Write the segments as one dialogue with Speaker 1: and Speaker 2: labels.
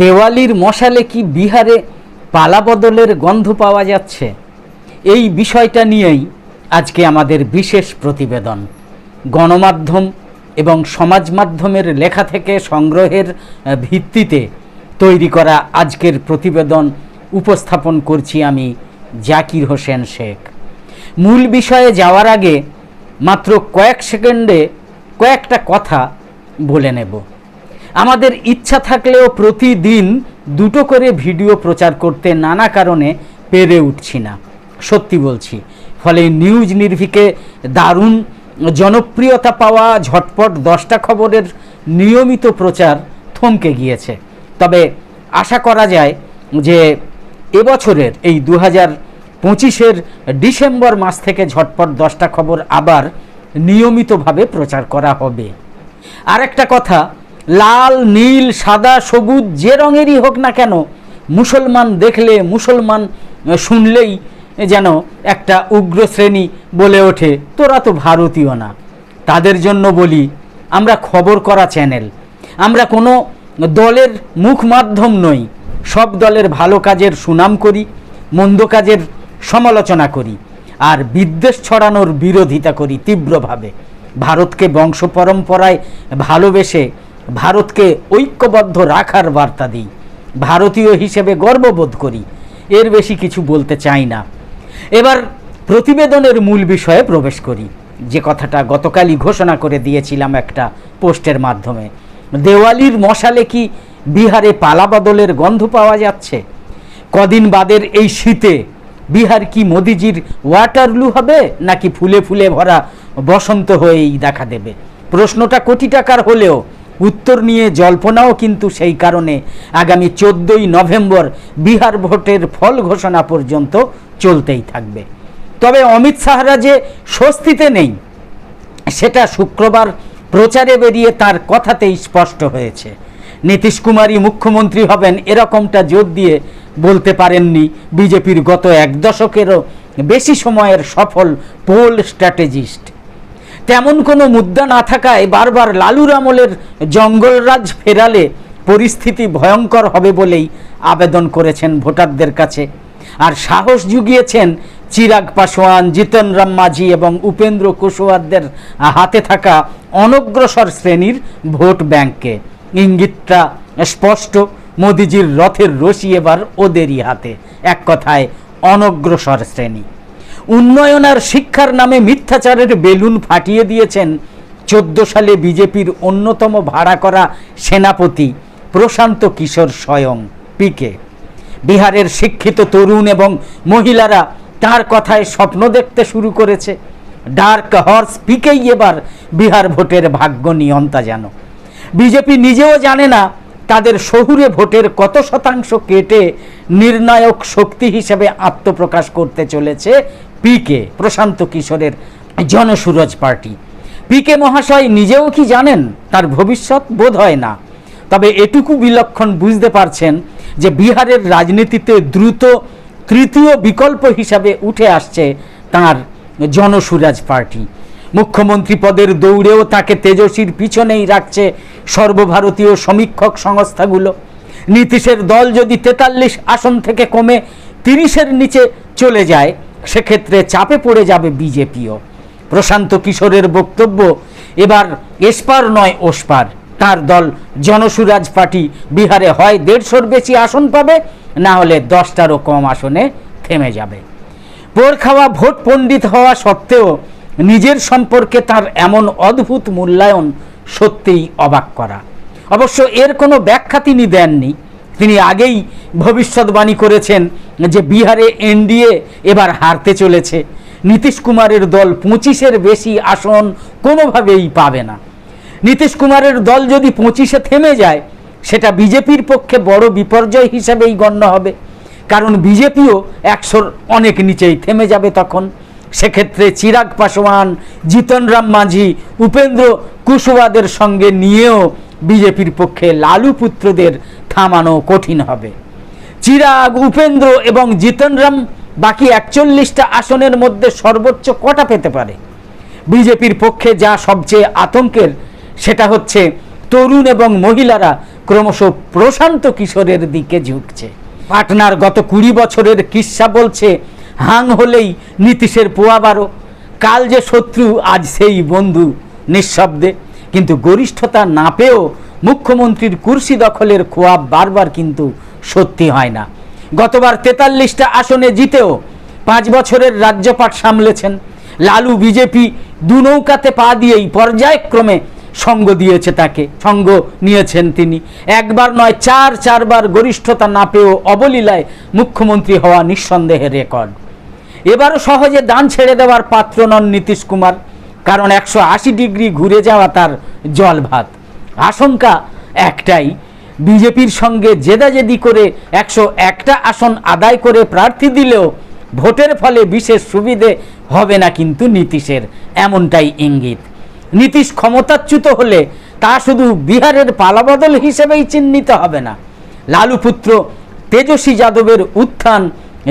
Speaker 1: দেওয়ালির মশালে কি বিহারে পালাবদলের গন্ধ পাওয়া যাচ্ছে? এই বিষয়টা নিয়েই আজকে আমাদের বিশেষ প্রতিবেদন। গণমাধ্যম এবং সমাজ মাধ্যমের লেখা থেকে সংগ্রহের ভিত্তিতে তৈরি করা আজকের প্রতিবেদন উপস্থাপন করছি আমি জাকির হোসেন শেখ। মূল বিষয়ে যাওয়ার আগে মাত্র কয়েক সেকেন্ডে কয়েকটা কথা বলে নেব। আমাদের ইচ্ছা থাকলেও প্রতিদিন দুটো করে ভিডিও প্রচার করতে নানা কারণে পেরে উঠছি না। সত্যি বলছি। ফলে নিউজ নির্ভিকে দারুণ জনপ্রিয়তা পাওয়া ঝটপট দশটা খবরের নিয়মিত প্রচার থমকে গিয়েছে। তবে আশা করা যায় যে এবছরের এই দু হাজার পঁচিশের ডিসেম্বর মাস থেকে ঝটপট দশটা খবর আবার নিয়মিতভাবে প্রচার করা হবে। আরেকটা কথা লাল, নীল, সাদা, সবুজ, যে রঙেরই হোক না কেন, মুসলমান দেখলে মুসলমান শুনলেই যেন একটা উগ্র শ্রেণি বলে ওঠে। তোরা তো ভারতীয় না। তাদের জন্য বলি, আমরা খবর করা চ্যানেল। আমরা কোনো দলের মুখ মাধ্যম নই। সব দলের ভালো কাজের সুনাম করি, মন্দ কাজের সমালোচনা করি, আর বিদ্বেষ ছড়ানোর বিরোধিতা করি তীব্রভাবে। ভারতকে বংশ পরম্পরায় ভালোবেসে ভারতকে ঐক্যবদ্ধ রাখার বার্তা দিই। ভারতীয় হিসেবে গর্ববোধ করি। এর বেশি কিছু বলতে চাই না। এবার প্রতিবেদনের মূল বিষয়ে প্রবেশ করি। যে কথাটা গতকালই ঘোষণা করে দিয়েছিলাম একটা পোস্টের মাধ্যমে। দেওয়ালির মশালে কি বিহারে পালাবদলের গন্ধ পাওয়া যাচ্ছে? কদিন বাদের এই শীতে বিহার কি মোদিজির ওয়াটারলু হবে, নাকি ফুলে ফুলে ভরা বসন্ত হয়েই দেখা দেবে? প্রশ্নটা কোটি টাকার হলেও উত্তর নিয়ে জল্পনাও কিন্তু সেই কারণে আগামী চোদ্দোই নভেম্বর বিহার ভোটের ফল ঘোষণা পর্যন্ত চলতেই থাকবে। তবে অমিত শাহরা যে স্বস্তিতে নেই, সেটা শুক্রবার প্রচারে বেরিয়ে তার কথাতেই স্পষ্ট হয়েছে। নীতিশ কুমারই মুখ্যমন্ত্রী হবেন এরকমটা জোর দিয়ে বলতে পারেননি বিজেপির গত এক দশকেরও বেশি সময়ের সফল পোল স্ট্র্যাটেজিস্ট। তেমন কোনো মুদ্রা না থাকায় বারবার লালুর আমলের জঙ্গলরাজ ফেরালে পরিস্থিতি ভয়ঙ্কর হবে বলেই আবেদন করেছেন ভোটারদের কাছে। আর সাহস জুগিয়েছেন চিরাগ পাসোয়ান জিতন রাম মাঝি এবং উপেন্দ্র কুশওয়ারদের হাতে থাকা অনগ্রসর শ্রেণির ভোট ব্যাংককে। ইঙ্গিতটা স্পষ্ট, মোদিজির রথের রশি এবার ওদেরই হাতে। এক কথায়, অনগ্রসর শ্রেণি। উন্নয়ন আর শিক্ষার নামে মিথ্যাচারের বেলুন ফাটিয়ে দিয়েছেন চোদ্দ সালে বিজেপির অন্যতম ভাড়া করা সেনাপতি প্রশান্ত কিশোর স্বয়ং পিকে। বিহারের শিক্ষিত তরুণ এবং মহিলারা তার কথায় স্বপ্ন দেখতে শুরু করেছে। ডার্ক হর্স পিকেই এবার বিহার ভোটের ভাগ্য নিয়ন্তা যেন। বিজেপি নিজেও জানে না তাদের শহুরে ভোটের কত শতাংশ কেটে নির্ণায়ক শক্তি হিসেবে আত্মপ্রকাশ করতে চলেছে পিকে প্রশান্ত কিশোরের জনসুরজ পার্টি। পিকে মহাশয় নিজেও কি জানেন? তার ভবিষ্যৎ বোধ হয় না। তবে এটুকু বিলক্ষণ বুঝতে পারছেন যে বিহারের রাজনীতিতে দ্রুত তৃতীয় বিকল্প হিসাবে উঠে আসছে তার জনসুরাজ পার্টি। মুখ্যমন্ত্রী পদের দৌড়েও তাকে তেজস্বীর পিছনেই রাখছে সর্বভারতীয় সমীক্ষক সংস্থাগুলো। নীতিশের দল যদি তেতাল্লিশ আসন থেকে কমে তিরিশের নিচে চলে যায় সেক্ষেত্রে চাপে পড়ে যাবে বিজেপিও। প্রশান্ত কিশোরের বক্তব্য, এবার এসপার নয় ওসপার। তার দল জনসুরাজ পার্টি, বিহারে হয় দেড়শোর বেশি আসন পাবে, না হলে দশটারও কম আসনে থেমে যাবে। পোর খাওয়া ভোট পণ্ডিত হওয়া সত্ত্বেও নিজের সম্পর্কে তার এমন অদ্ভুত মূল্যায়ন সত্যিই অবাক করা। অবশ্য এর কোনো ব্যাখ্যা তিনি দেননি। তিনি আগেই ভবিষ্যৎবাণী করেছেন যে বিহারে এনডিএ এবার হারতে চলেছে। নীতিশ কুমারের দল পঁচিশের বেশি আসন কোনোভাবেই পাবে না। নীতিশ কুমারের দল যদি পঁচিশে থেমে যায়, সেটা বিজেপির পক্ষে বড় বিপর্যয় হিসেবেই গণ্য হবে। কারণ বিজেপিও একশোর অনেক নিচেই থেমে যাবে তখন। সেক্ষেত্রে চিরাগ পাসওয়ান জিতন রাম মাঝি, উপেন্দ্র কুশওয়াদের সঙ্গে নিয়েও বিজেপির পক্ষে লালু পুত্রদের থামানো কঠিন হবে। চিরাগ, উপেন্দ্র এবং জিতন রাম বাকি একচল্লিশটা আসনের মধ্যে সর্বোচ্চ কটা পেতে পারে? বিজেপির পক্ষে যা সবচেয়ে আতঙ্কের, সেটা হচ্ছে তরুণ এবং মহিলারা ক্রমশ প্রশান্ত কিশোরের দিকে ঝুঁকছে। পাটনার গত কুড়ি বছরের কিস্সা বলছে, হাং হলেই নীতিশের পোয়া বারো। কাল যে শত্রু, আজ সেই বন্ধু, নিঃশব্দে। কিন্তু গরিষ্ঠতা না পেয়েও মুখ্যমন্ত্রীর কুর্সি দখলের খোয়াব বারবার কিন্তু সত্যি হয় না। গতবার তেতাল্লিশটা আসনে জিতেও পাঁচ বছরের রাজ্যপাট সামলেছেন। লালু বিজেপি দু নৌকাতে পা দিয়েই পর্যায়ক্রমে সঙ্গ দিয়েছে তাকে, সঙ্গ নিয়েছেন তিনি। একবার নয়, চার, চারবার গরিষ্ঠতা না পেয়েও অবলীলায় মুখ্যমন্ত্রী হওয়া নিঃসন্দেহের রেকর্ড। এবারও সহজে দান ছেড়ে দেওয়ার পাত্র নন নীতিশ কুমার। কারণ একশো আশি ডিগ্রি ঘুরে যাওয়া তার জল ভাত আশঙ্কা একটাই, বিজেপির সঙ্গে জেদাজেদি করে একশো একটা আসন আদায় করে প্রার্থী দিলেও ভোটের ফলে বিশেষ সুবিধে হবে না কিন্তু নীতিশের, এমনটাই ইঙ্গিত। নীতিশ ক্ষমতাচ্যুত হলে তা শুধু বিহারের পালাবদল হিসেবেই চিহ্নিত হবে না। লালু পুত্র তেজস্বী যাদবের উত্থান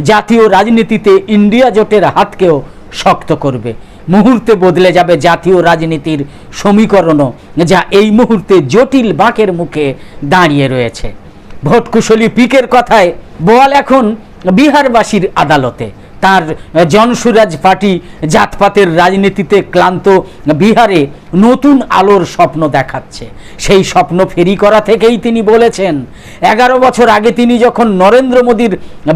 Speaker 1: জাতীয় রাজনীতিতে ইন্ডিয়া জোটের হাতকেও শক্ত করবে। মুহূর্তে বদলে যাবে জাতীয় রাজনীতির সমীকরণও যা এই মুহূর্তে জটিল বাঁকের মুখে দাঁড়িয়ে রয়েছে। ভোট কুশলী পিকের কথায়, বল এখন বিহারবাসীর আদালতে। তার জনসুরাজ পার্টি জাতপাতের রাজনীতিতে ক্লান্ত বিহারে নতুন আলোর স্বপ্ন দেখাচ্ছে। সেই স্বপ্ন ফেরি করা থেকেই তিনি বলেছেন, এগারো বছর আগে তিনি যখন নরেন্দ্র মোদীর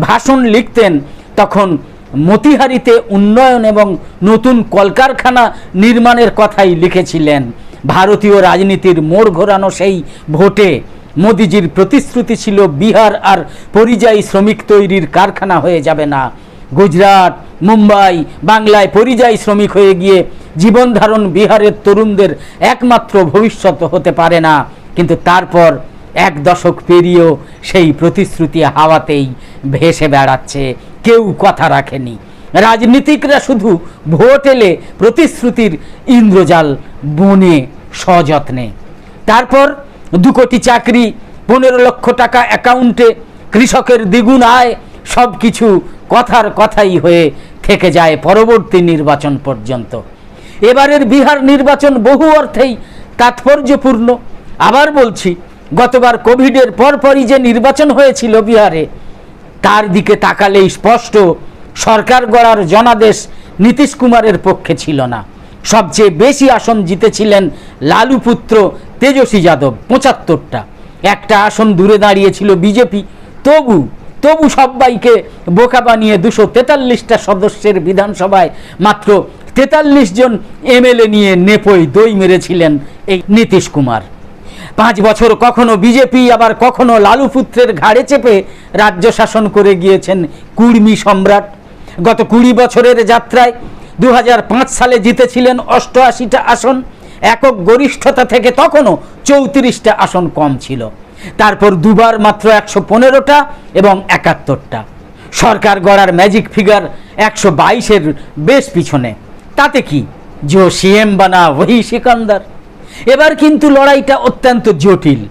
Speaker 1: ভাষণ লিখতেন, তখন মতিহারিতে উন্নয়ন এবং নতুন কলকারখানা নির্মাণের কথাই লিখেছিলেন। ভারতীয় রাজনীতির মোড় ঘোরানো সেই ভোটে মোদিজির প্রতিশ্রুতি ছিল বিহার আর পরিযায়ী শ্রমিক তৈরির কারখানা হয়ে যাবে না। গুজরাট, মুম্বাই, বাংলায় পরিযায়ী শ্রমিক হয়ে গিয়ে জীবন ধারণ বিহারের তরুণদের একমাত্র ভবিষ্যৎ হতে পারে না। কিন্তু তারপর এক দশক পেরিয়েও সেই প্রতিশ্রুতি হাওয়াতেই ভেসে বেড়াচ্ছে। কেউ কথা রাখেনি। রাজনীতিকরা শুধু ভোট এলে প্রতিশ্রুতির ইন্দ্রজাল বনে সযত্নে। তারপর দু কোটি চাকরি, পনেরো লক্ষ টাকা অ্যাকাউন্টে কৃষকের দ্বিগুণ আয় সব কিছু কথার কথাই হয়ে থেকে যায় পরবর্তী নির্বাচন পর্যন্ত। এবারের বিহার নির্বাচন বহু অর্থেই তাৎপর্যপূর্ণ। আবার বলছি, গতবার কোভিডের পরপরই যে নির্বাচন হয়েছিল বিহারে তার দিকে তাকালেই স্পষ্ট, সরকার গড়ার জনাদেশ নীতিশ কুমারের পক্ষে ছিল না। সবচেয়ে বেশি আসন জিতেছিলেন লালু পুত্র তেজস্বী যাদব, পঁচাত্তরটা। একটা আসন দূরে দাঁড়িয়েছিল বিজেপি। তবু তবু সবাইকে বোকা বানিয়ে দুশো তেতাল্লিশটা সদস্যের বিধানসভায় মাত্র তেতাল্লিশ জন এমএলএ নিয়ে নেপই দই মেরেছিলেন এই নীতিশ কুমার। পাঁচ বছর কখনো বিজেপি, আবার কখনো লালু পুত্রের ঘাড়ে চেপে রাজ্য শাসন করে গিয়েছেন কুর্মি সম্রাট। গত কুড়ি বছরের যাত্রায় দু হাজার পাঁচ সালে জিতেছিলেন অষ্টআশিটা আসন। একক গরিষ্ঠতা থেকে তখনও চৌত্রিশটা আসন কম ছিল। তারপর দুবার মাত্র একশো পনেরোটা এবং একাত্তরটা। সরকার গড়ার ম্যাজিক ফিগার একশো বাইশের বেশ পিছনে। তাতে কি? জো সিএম বানা ওহি সিকান্দার। এবার কিন্তু লড়াইটা অত্যন্ত জটিল।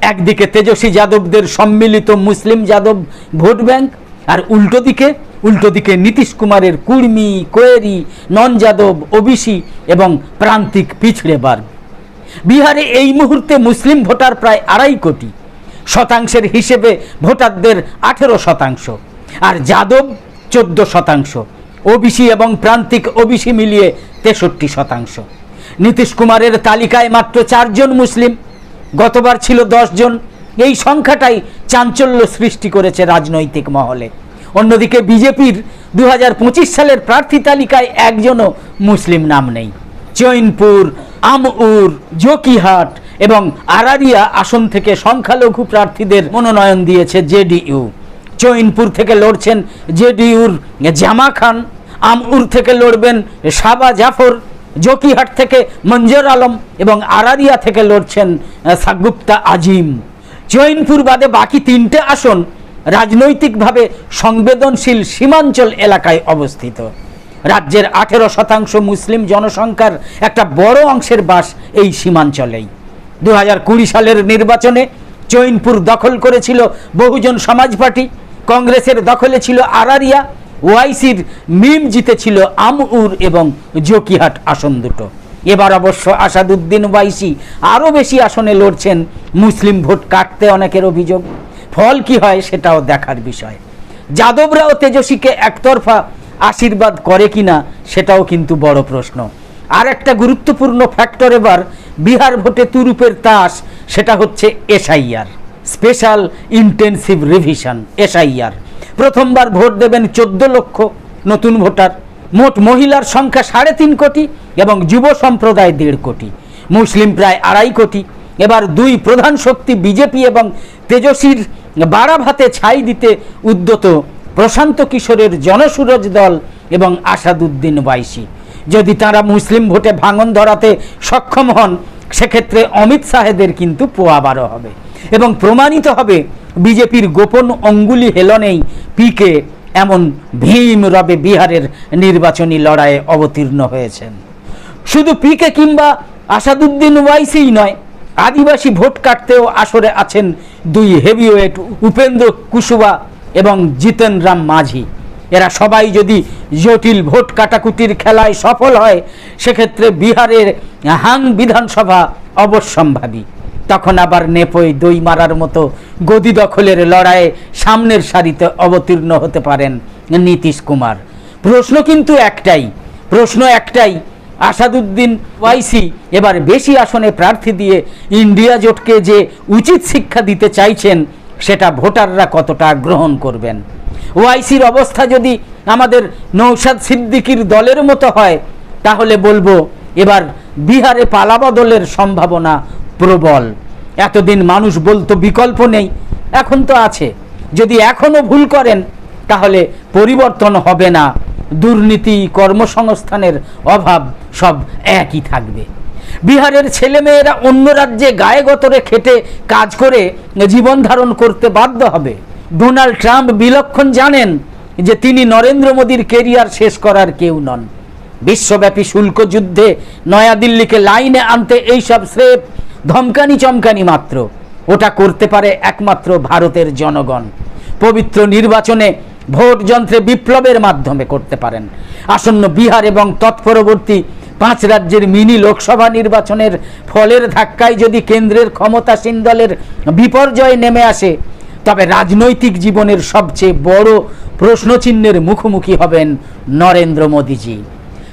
Speaker 1: একদিকে তেজস্বী যাদবদের সম্মিলিত মুসলিম যাদব ভোট ব্যাংক, আর উল্টো দিকে উল্টো দিকে নীতিশ কুমারের কুর্মি, কোয়েরি, নন যাদব, ওবিসি এবং প্রান্তিক পিছড়ে বার্গ। বিহারে এই মুহূর্তে মুসলিম ভোটার প্রায় আড়াই কোটি। শতাংশের হিসেবে ভোটারদের আঠেরো শতাংশ। আর যাদব চোদ্দ শতাংশ। ওবিসি এবং প্রান্তিক ওবিসি মিলিয়ে তেষট্টি শতাংশ। নীতিশ কুমারের তালিকায় মাত্র চারজন মুসলিম। গতবার ছিল জন এই সংখ্যাটাই চাঞ্চল্য সৃষ্টি করেছে রাজনৈতিক মহলে। অন্যদিকে বিজেপির দু হাজার পঁচিশ সালের প্রার্থী তালিকায় একজনও মুসলিম নাম নেই। চৈনপুর, আমউর, জকিহাট এবং আরারিয়া আসন থেকে সংখ্যালঘু প্রার্থীদের মনোনয়ন দিয়েছে জেডিইউ। চৈনপুর থেকে লড়ছেন জেডিইউর জামা খান, আমউর থেকে লড়বেন সাবা জাফর জকিহাট থেকে মঞ্জুর আলম এবং আরারিয়া থেকে লড়ছেন সাগুপ্তা আজিম। জৈনপুর বাদে বাকি তিনটে আসন রাজনৈতিকভাবে সংবেদনশীল সীমাঞ্চল এলাকায় অবস্থিত। রাজ্যের আঠেরো শতাংশ মুসলিম জনসংখ্যার একটা বড় অংশের বাস এই সীমাঞ্চলেই। দু সালের নির্বাচনে চৈনপুর দখল করেছিল বহুজন সমাজ পার্টি, কংগ্রেসের দখলে ছিল আরারিয়া ওয়াইসির মিম জিতেছিল আমউর এবং জকিহাট আসন দুটো। এবার অবশ্য আসাদুদ্দিন ওয়াইসি আরও বেশি আসনে লড়ছেন মুসলিম ভোট কাটতে অনেকের অভিযোগ। ফল কি হয় সেটাও দেখার বিষয়। যাদবরাও তেজস্বীকে একতরফা আশীর্বাদ করে কিনা সেটাও কিন্তু বড় প্রশ্ন। আর একটা গুরুত্বপূর্ণ ফ্যাক্টর এবার বিহার ভোটে তুরুপের তাস, সেটা হচ্ছে SIR. Special intensive revision, SIR. প্রথমবার ভোট দেবেন চোদ্দ লক্ষ নতুন ভোটার। মোট মহিলার সংখ্যা সাড়ে তিন কোটি এবং যুব সম্প্রদায় দেড় কোটি। মুসলিম প্রায় আড়াই কোটি। এবার দুই প্রধান শক্তি বিজেপি এবং তেজস্বীর বাড়াভাতে ছাই দিতে উদ্যত প্রশান্ত কিশোরের জনসুরজ দল এবং আসাদুদ্দিন বাইশি যদি তারা মুসলিম ভোটে ভাঙন ধরাতে সক্ষম হন, সেক্ষেত্রে অমিত শাহেদের কিন্তু পোয়াবারও হবে এবং প্রমাণিত হবে বিজেপির গোপন অঙ্গুলি হেলনেই পিকে এমন ভীম রবে বিহারের নির্বাচনী লড়াইয়ে অবতীর্ণ হয়েছেন। শুধু পিকে কিংবা আসাদুদ্দিন ওয়াইসিই নয়, আদিবাসী ভোট কাটতেও আসরে আছেন দুই হেভিওয়েট উপেন্দ্র কুশুবা এবং জিতেন রাম মাঝি। এরা সবাই যদি জটিল ভোট কাটাকুটির খেলায় সফল হয়, সেক্ষেত্রে বিহারের হাং বিধানসভা অবশ্যম্ভাবী। তখন আবার নেপোয় দই মারার মতো গদি দখলের লড়াইয়ে সামনের সারিতে অবতীর্ণ হতে পারেন নীতিশ কুমার। প্রশ্ন কিন্তু একটাই, প্রশ্ন একটাই, আসাদুদ্দিন ওয়াইসি এবার বেশি আসনে প্রার্থী দিয়ে ইন্ডিয়া জোটকে যে উচিত শিক্ষা দিতে চাইছেন, সেটা ভোটাররা কতটা গ্রহণ করবেন? ওয়াইসির অবস্থা যদি আমাদের নৌসাদ সিদ্দিকির দলের মতো হয়, তাহলে বলব এবার বিহারে পালাবদলের সম্ভাবনা প্রবল। এতদিন মানুষ বলতো, বিকল্প নেই, এখন তো আছে। যদি এখনও ভুল করেন, তাহলে পরিবর্তন হবে না। দুর্নীতি, কর্মসংস্থানের অভাব, সব একই থাকবে। বিহারের ছেলেমেয়েরা অন্য রাজ্যে গায়ে গতরে খেটে কাজ করে জীবন ধারণ করতে বাধ্য হবে। ডোনাল্ড ট্রাম্প বিলক্ষণ জানেন যে তিনি নরেন্দ্র মোদীর কেরিয়ার শেষ করার কেউ নন। বিশ্বব্যাপী শুল্ক যুদ্ধে নয়াদিল্লিকে লাইনে আনতে এইসব স্রেফ ধমকানি চমকানি মাত্র। ওটা করতে পারে একমাত্র ভারতের জনগণ। পবিত্র নির্বাচনে ভোট যন্ত্রে বিপ্লবের মাধ্যমে করতে পারেন। আসন্ন বিহার এবং তৎপরবর্তী পাঁচ রাজ্যের মিনি লোকসভা নির্বাচনের ফলের ধাক্কায় যদি কেন্দ্রের ক্ষমতাসীন দলের বিপর্যয় নেমে আসে, তবে রাজনৈতিক জীবনের সবচেয়ে বড় প্রশ্নচিহ্নের মুখোমুখি হবেন নরেন্দ্র মোদীজি।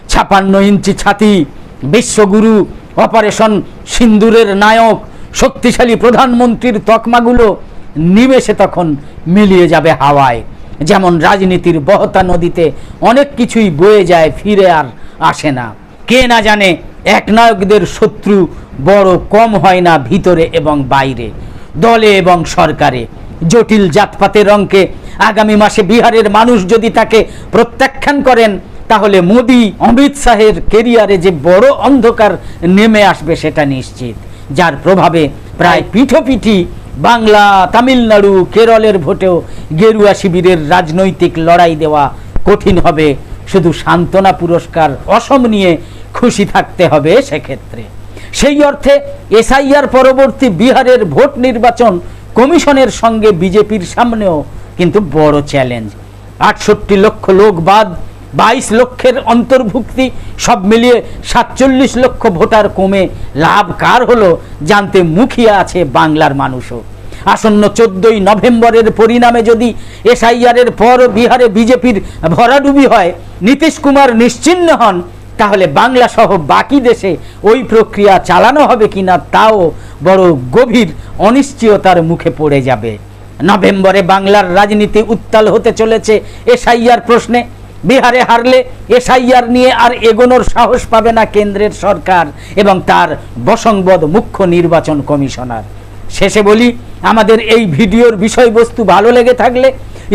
Speaker 1: ছাপান্ন ইঞ্চি ছাতি বিশ্বগুরু অপারেশন সিন্দুরের নায়ক, শক্তিশালী প্রধানমন্ত্রীর তকমাগুলো নিমেষে তখন মিলিয়ে যাবে হাওয়ায়। যেমন রাজনীতির বহতা নদীতে অনেক কিছুই বয়ে যায়, ফিরে আর আসে না। কে না জানে, একনায়কদের শত্রু বড় কম হয় না ভিতরে এবং বাইরে। দলে এবং সরকারে। জটিল জাতপাতের অঙ্কে আগামী মাসে বিহারের মানুষ যদি তাকে প্রত্যাখ্যান করেন তাহলে মোদি অমিত শাহের কেরিয়ারে যে বড় অন্ধকার নেমে আসবে সেটা নিশ্চিত, যার প্রভাবে প্রায় পিঠোপিঠি বাংলা, তামিলনাড়ু, কেরলের ভোটেও গেরুয়া শিবিরের রাজনৈতিক লড়াই দেওয়া কঠিন হবে। শুধু সান্ত্বনা পুরস্কার অসম নিয়ে খুশি থাকতে হবে সেক্ষেত্রে। সেই অর্থে এসআইআর পরবর্তী বিহারের ভোট নির্বাচন কমিশনের সঙ্গে বিজেপির সামনেও কিন্তু বড় চ্যালেঞ্জ। আটষট্টি লক্ষ লোক বাদ বাইশ লক্ষের অন্তর্ভুক্তি সব মিলিয়ে সাতচল্লিশ লক্ষ ভোটার কমে লাভ কার হলো জানতে মুখিয়ে আছে বাংলার মানুষও। আসন্ন চোদ্দই নভেম্বরের পরিণামে যদি এসআইআরের পর বিহারে বিজেপির ভরাডুবি হয়, নীতিশ কুমার নিশ্চিন্ন হন, তাহলে বাংলা সহ বাকি দেশে ওই প্রক্রিয়া চালানো হবে কিনা তাও বড় গভীর অনিশ্চয়তার মুখে পড়ে যাবে। নভেম্বরে বাংলার রাজনীতি উত্তাল হতে চলেছে এসআইআর প্রশ্নে। বিহারে হারলে এসআইআর নিয়ে আর এগোনোর সাহস পাবে না কেন্দ্রের সরকার এবং তার বসংবদ মুখ্য নির্বাচন কমিশনার। শেষে বলি, আমাদের এই ভিডিওর বিষয়বস্তু ভালো লেগে থাকলে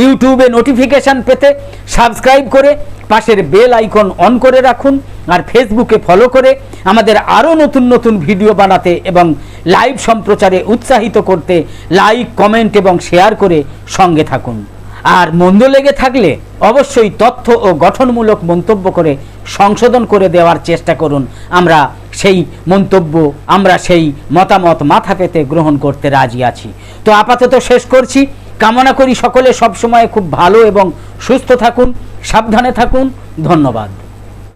Speaker 1: ইউটিউবে নোটিফিকেশান পেতে সাবস্ক্রাইব করে পাশের বেল আইকন অন করে রাখুন আর ফেসবুকে ফলো করে আমাদের আরও নতুন নতুন ভিডিও বানাতে এবং লাইভ সম্প্রচারে উৎসাহিত করতে লাইক, কমেন্ট এবং শেয়ার করে সঙ্গে থাকুন। আর মন্দ লেগে থাকলে অবশ্যই তথ্য ও গঠনমূলক মন্তব্য করে সংশোধন করে দেওয়ার চেষ্টা করুন। আমরা সেই মন্তব্য, আমরা সেই মতামত মাথা পেতে গ্রহণ করতে রাজি আছি। তো আপাতত শেষ করছি। কামনা করি সকলে সবসময় খুব ভালো এবং সুস্থ থাকুন, সাবধানে থাকুন। ধন্যবাদ।